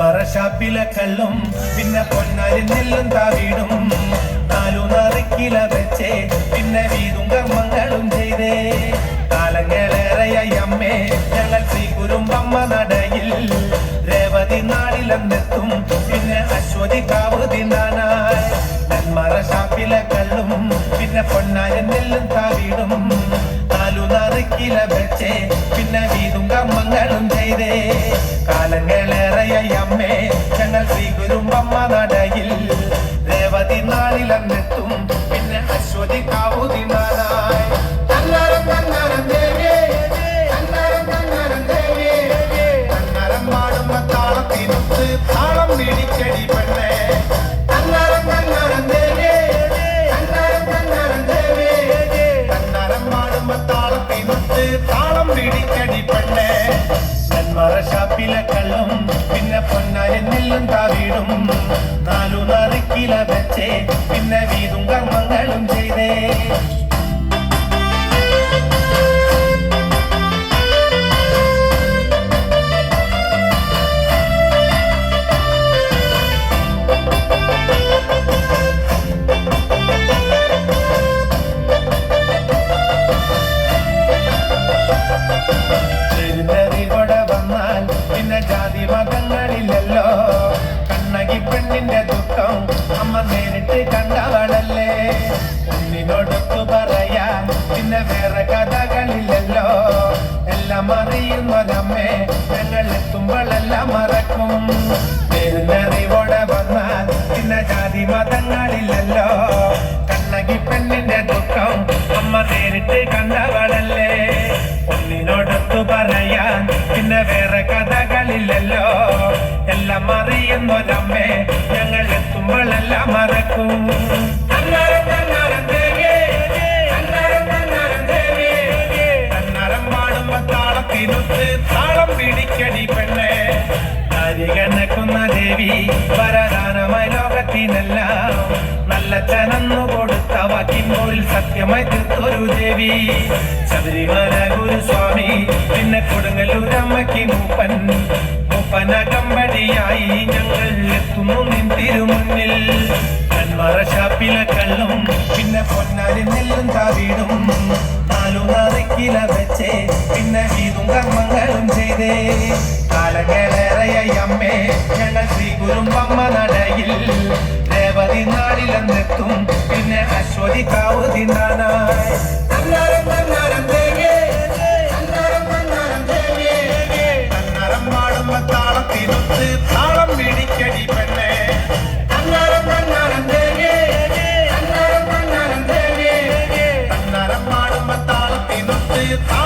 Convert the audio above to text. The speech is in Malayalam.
നെന്മറ ഷാപ്പിലെ കള്ളും പിന്നെ പൊന്നാരി നെല്ലും താവീടും. നാലു നറുക്കില വെച്ചേ പിന്നെ വീതും കർമ്മങ്ങളും ചെയ്തേ. കാലങ്ങളേറെയായി അമ്മേ ഞങ്ങൾ ശ്രീ കുരുമ്പമ്മ നടയിൽ. രേവതി നാളിലെന്നെത്തും പിന്നെ അശ്വതി കാവ് തിന്നാനായി ഷാപ്പിലെ കള്ളും പിന്നെ പൊന്നാരി നെല്ലും താവീടും. നാലു നറുക്കില വെച്ചേ പിന്നെ വീതും കർമ്മങ്ങളും ചെയ്തേ. ഞങ്ങൾ ശ്രീ ഗുരുമ്പമ്മ നടയിൽ രേവതി നാളിലെന്നെത്തും പിന്നെ അശ്വതി കാവുതിനാനായി തന്നാരം തന്നാരം ദേവി തന്നാരം തന്നാരം ദേവി തന്നാരം പാടുന്ന താളത്തിനൊത്ത് താളം പിടിക്കടി പെണ്ണേ തന്നാരം തന്നാരം ദേവി തന്നാരം തന്നാരം ദേവി തന്നാരം പാടുമ്പോ താളത്തിനൊത്ത് താളം പിടിക്കടി പെണ്ണേ നെന്മറ ഷാപ്പിലെ കള്ളും പിന്നെ പൊന്നാരി തവിടും നാലു നറുക്കില വെച്ചേ പിന്നെ വീതും കർമ്മങ്ങളും ചെയ്തേ. തിരുനറികൊട പെണ്ണിന്റെ അമ്മ നേരിട്ട് കണ്ടവളല്ലേ? ഒന്നിനോടൊത്തു പറയാൻ പിന്നെ വേറെ കഥകളില്ലല്ലോ. എല്ലാം അറിയുന്നൊരമ്മേ ഞങ്ങൾ എത്തുമ്പോഴെല്ലാം മറക്കും. തിരുനറിവോടെ വന്നാൽ പിന്നെ ജാതി മതങ്ങളില്ലല്ലോ. കണ്ണകി പെണ്ണിന്റെ ദുഃഖം അമ്മ നേരിട്ട് കണ്ടവളല്ലേ? ഒന്നിനോടൊത്തു പറയാൻ പിന്നെ വേറെ കഥകളില്ലല്ലോ. എല്ലാം അറിയുന്നൊരമ്മേ കണക്കുന്ന ദേവി വരദാനമായി ലോകത്തിനെല്ലാം നല്ല ചനന്നു കൊടുത്ത വാക്കിൻപോരിൽ സത്യമായി തീർത്തൊരു ദേവി. ശബരിമല ഗുരുസ്വാമി പിന്നെ കൊടുങ്ങല്ലൂരമ്മയ്ക്ക് മൂപ്പൻ. മൂപ്പന കമ്പടിയായി ഞങ്ങൾ എത്തുന്നു നിൻ തിരുമുന്നിൽ. റബ്ബറഷാപ്പിലെ കള്ളും പിന്നെ പൊന്നാരി നെല്ലും താവീടും നാലു നാറിക്കില വെച്ചേ പിന്നെ വീതും കർമ്മങ്ങളും ചെയ്തേ. കാലങ്ങളേറെയമ്മേ ഞങ്ങൾ ശ്രീകുരുമ്പമ്മ നടയിൽ. രേവതി നാളിലെന്നെത്തും പിന്നെ അശ്വതി കാവ് തിന്നാനായി തന്നാരം തന്നാരം തേങ്ങേ. തന്നാരം തന്നാരം തേങ്ങേ. തന്നരം പാടുമ്പ താളത്തിനൊത്ത് താളം പിടിക്കടി പെണ്ണേ. you